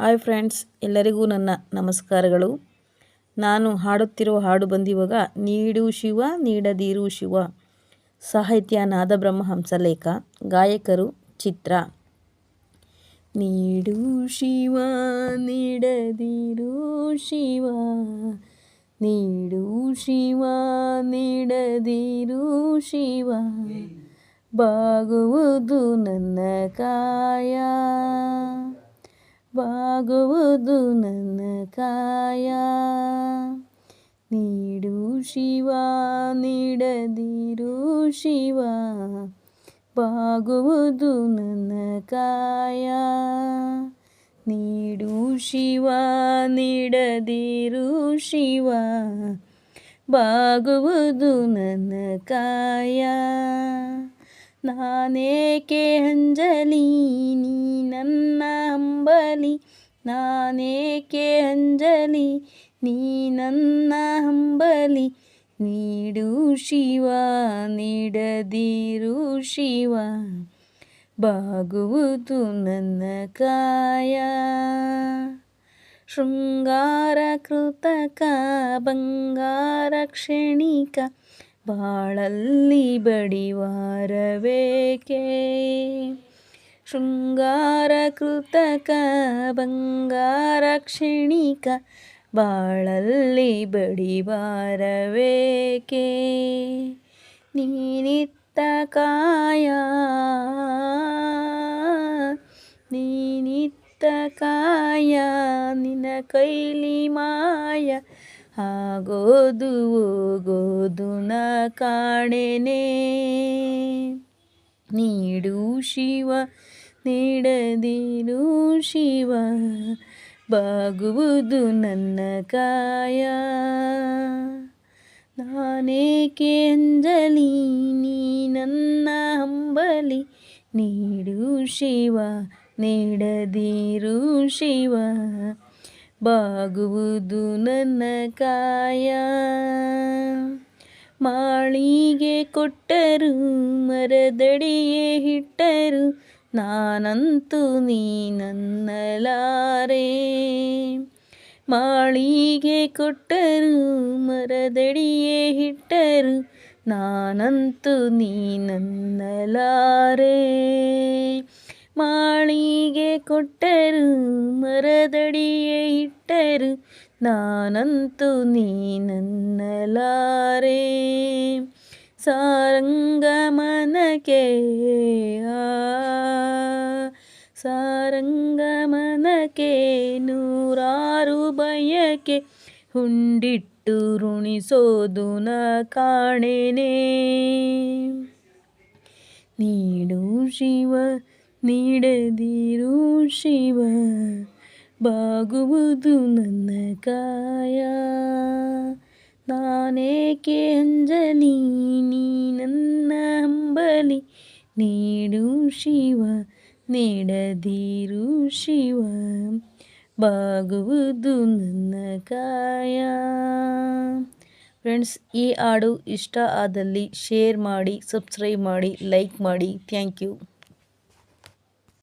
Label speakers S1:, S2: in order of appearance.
S1: Hi friends, ಎಲ್ಲರಿಗೂ ನನ್ನ ನಮಸ್ಕಾರಗಳು. ನಾನು ಹಾಡುತ್ತಿರುವ ಹಾಡು ಬಂದಿವಾಗ ನೀಡು ಶಿವ, ನೀಡದಿರು ಶಿವ, ಸಾಹಿತ್ಯ ನಾದಬ್ರಹ್ಮ ಹಂಸಲೇಖ ಗಾಯಕರು ಚಿತ್ರ. ನೀಡು ಶಿವ, ನೀಡದಿರು ಶಿವ, ನೀಡು ಶಿವ, ನೀಡದಿರು ಶಿವ, ಬಾಗುವುದು ನನ್ನ ಕಾಯ. ಬಾಗುವುದು ನನ್ನ ಕಾಯ ನೀಡು ಶಿವ ನೀಡದಿರು ಶಿವ ಬಾಗುವುದು ನನ್ನ ಕಾಯ ನೀಡು ಶಿವ ನೀಡದಿರು ಶಿವ ಬಾಗುವುದು ನನ್ನ ಕಾಯ ನಾನೇಕೆ ಅಂಜಲಿ, ನೀ ನನ್ನ ಹಂಬಲಿ ನಾನೇಕೆ ಅಂಜಲಿ, ನೀ ನನ್ನ ಹಂಬಲಿ ನೀಡು ಶಿವ, ನೀಡದಿರು ಶಿವ, ಬಾಗುವುದು ನನ್ನ ಕಾಯ. ಶೃಂಗಾರ ಕೃತಕ, ಬಂಗಾರ ಕ್ಷಣಿಕ ಬಾಳಲ್ಲಿ ಬಡಿವಾರಬೇಕೆ ಶೃಂಗಾರ ಕೃತಕ, ಬಂಗಾರ ಕ್ಷಣಿಕ, ಬಾಳಲ್ಲಿ ಬಡಿವಾರಬೇಕೆ ನೀನಿತ್ತ ಕಾಯ ನೀನಿತ್ತ ಕಾಯ, ನಿನ್ನ ಕೈಲಿ ಮಾಯ ಆಗೋದು ಹೋಗೋದು ನ ಕಾಣೆನೆ. ನೀಡು ಶಿವ, ನೀಡದಿರು ಶಿವ, ಬಾಗುವುದು ನನ್ನ ಕಾಯ. ನಾನೇಕೆ ಅಂಜಲಿ, ನೀ ನನ್ನ ಹಂಬಲಿ ನೀಡು ಶಿವ, ನೀಡದಿರು ಶಿವ ಬಾಗುವುದು ನನ್ನ ಕಾಯ. ಮಾಳಿಗೆ ಕೊಟ್ಟರು, ಮರದಡಿಯೇ ಹಿಟ್ಟರು, ನಾನಂತೂ ನೀ ನನ್ನಲಾರೆ. ಮಾಳಿಗೆ ಕೊಟ್ಟರು, ಮರದಡಿಯೇ ಹಿಟ್ಟರು, ನಾನಂತೂ ನೀ ನನ್ನಲಾರೆ. ಮಾಳಿಗೆ ಕೊಟ್ಟರು, ಮರದಡಿಯೇ ಇಟ್ಟರು. ನಾನಂತೂ ನೀ ನನ್ನಲಾರೆ ಸರಂಗ ಮನಕೆ ನೂರಾರು ಬಯಕೆ. ಹುಂಡಿಟ್ಟು ರುಣಿಸೋದು ನ ಕಾಣೆನೆ. ನೀಡು ಶಿವ ನೀಡದಿರು ಶಿವ, ಬಾಗುವುದು ನನ್ನ ಕಾಯ. ನಾನೇಕೆ ಅಂಜಲಿ, ನೀ ನನ್ನ ಅಂಬಲಿ ನೀಡು ಶಿವ, ನೀಡದಿರು ಶಿವ, ಬಾಗುವುದು ನನ್ನ ಕಾಯ. ಫ್ರೆಂಡ್ಸ್, ಈ ಹಾಡು ಇಷ್ಟ ಆದಲ್ಲಿ ಶೇರ್ ಮಾಡಿ, ಸಬ್ಸ್ಕ್ರೈಬ್ ಮಾಡಿ, ಲೈಕ್ ಮಾಡಿ. Thank you.